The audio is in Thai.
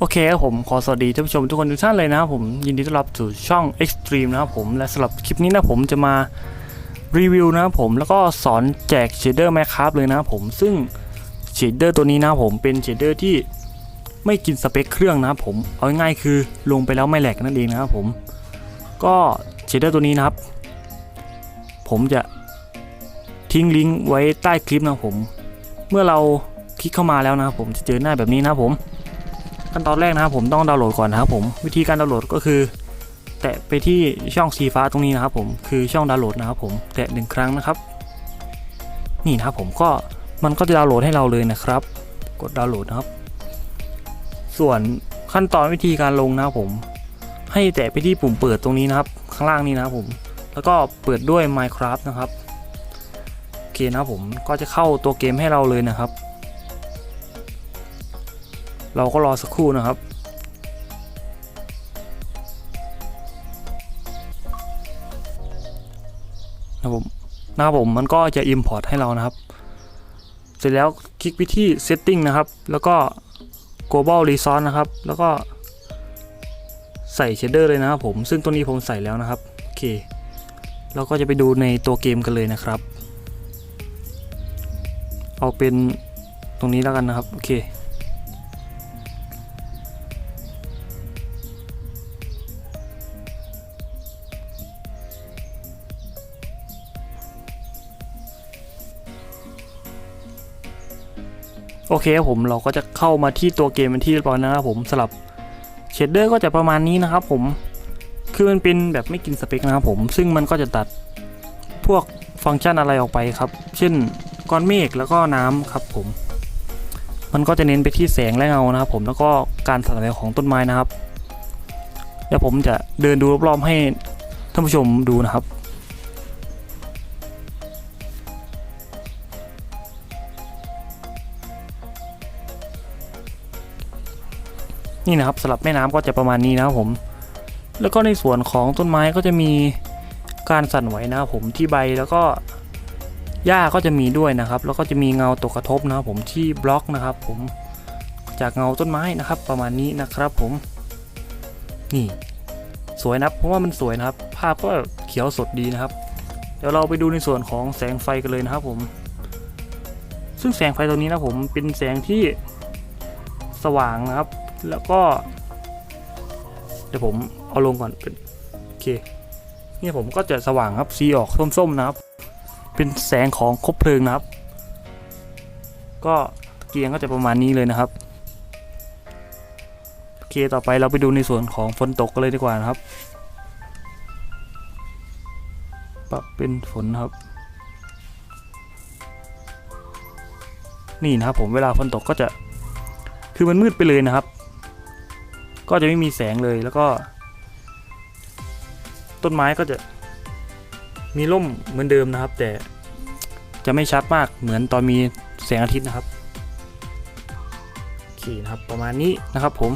โอเคครับผมขอสวัสดีท่านผู้ชมทุกคนทุกท่านเลยนะครับผมยินดีต้อนรับสู่ช่อง Extreme นะครับผมและสำหรับคลิปนี้นะผมจะมารีวิวนะครับผมแล้วก็สอนแจกเชดเดอร์ Minecraft เลยนะครับผมซึ่งเชดเดอร์ตัวนี้นะครับผมเป็นเชดเดอร์ที่ไม่กินสเปคเครื่องนะครับผมเอาง่ายๆคือลงไปแล้วไม่แหลกนั่นเองนะครับผมก็เชดเดอร์ตัวนี้นะครับ ผมจะทิ้งลิงก์ไว้ใต้คลิปนะครับผม เมื่อเราคลิกเข้ามาแล้วนะครับผมจะเจอหน้าแบบนี้นะครับผม ขั้นตอนแรกนะครับผมต้องดาวน์โหลดก่อนนะครับผมวิธีการดาวน์โหลดก็คือ แตะไปที่ช่องสีฟ้าตรงนี้นะครับผมคือช่องดาวน์โหลดนะครับผมแตะหนึ่งครั้งนะครับ นี่นะครับผมก็มันก็จะดาวน์โหลดให้เราเลยนะครับ กดดาวน์โหลดนะครับ ส่วนขั้นตอนวิธีการลงนะครับผม ให้แตะไปที่ปุ่มเปิดตรงนี้นะครับ ข้างล่างนี้นะครับผม แล้วก็เปิดด้วย Minecraft นะครับโอเคนะครับผมก็จะเข้าตัวเกมให้เราเลยนะครับ เราก็รอสักครู่นะครับ นะผมนะครับผมมันก็จะ Import ให้เรานะครับ เสร็จแล้วคลิกไปที่ Setting นะครับ แล้วก็ Global Resource นะครับ แล้วก็ใส่ Shader เลยนะครับผม ซึ่งตัวนี้ผมใส่แล้วนะครับ โอเค เราก็จะไปดูในตัวเกมกันเลยนะครับ เอาเป็นตรงนี้แล้วกันนะครับ โอเค โอเคครับผมเราก็จะเข้ามาที่ตัวเกมเป็นที่เรียบร้อยนะครับผมสลับเชดเดอร์ก็จะประมาณนี้นะครับผมคือมันเป็นแบบไม่กินสเปคนะครับผม ซึ่งมันก็จะตัดพวกฟังก์ชันอะไรออกไปครับ เช่นก้อนเมฆแล้วก็น้ำครับผม มันก็จะเน้นไปที่แสงและเงานะครับผมแล้วก็การสั่นไหวของต้นไม้นะครับเดี๋ยวผมจะเดินดูรอบๆให้ท่านผู้ชมดูนะครับ นี่นะครับสลับแม่น้ำก็จะประมาณนี้นะครับผม แล้วก็ในส่วนของต้นไม้ก็จะมีการสั่นไหวนะครับผมที่ใบแล้วก็หญ้าก็จะมีด้วยนะครับ แล้วก็จะมีเงาตกกระทบนะครับผมที่บล็อกนะครับ ผมจากเงาต้นไม้นะครับ ประมาณนี้นะครับผมนี่สวยนะเพราะว่ามันสวยนะครับ ภาพก็เขียวสดดีนะครับ เดี๋ยวเราไปดูในส่วนของแสงไฟกันเลยนะครับผม ซึ่งแสงไฟตัวนี้นะผมเป็นแสงที่สว่างนะครับ แล้วก็ เดี๋ยวผมเอาลงก่อนเป็นโอเคเนี่ยผมก็จะสว่างครับสีออกส้มๆนะครับ เป็นแสงของคบเพลิงนะครับ ก็เกียงก็จะประมาณนี้เลยนะครับโอเคต่อไปเราไปดูในส่วนของฝนตกกันเลยดีกว่านะครับปรับเป็นฝนครับ นี่นะครับผมเวลาฝนตกก็จะคือมันมืดไปเลยนะครับ ก็จะไม่มีแสงเลยแล้วก็ ต้นไม้ก็จะมีร่มเหมือนเดิมนะครับ แต่จะไม่ชัดมากเหมือนตอนมีแสงอาทิตย์นะครับโอเคนะครับประมาณนี้นะครับผม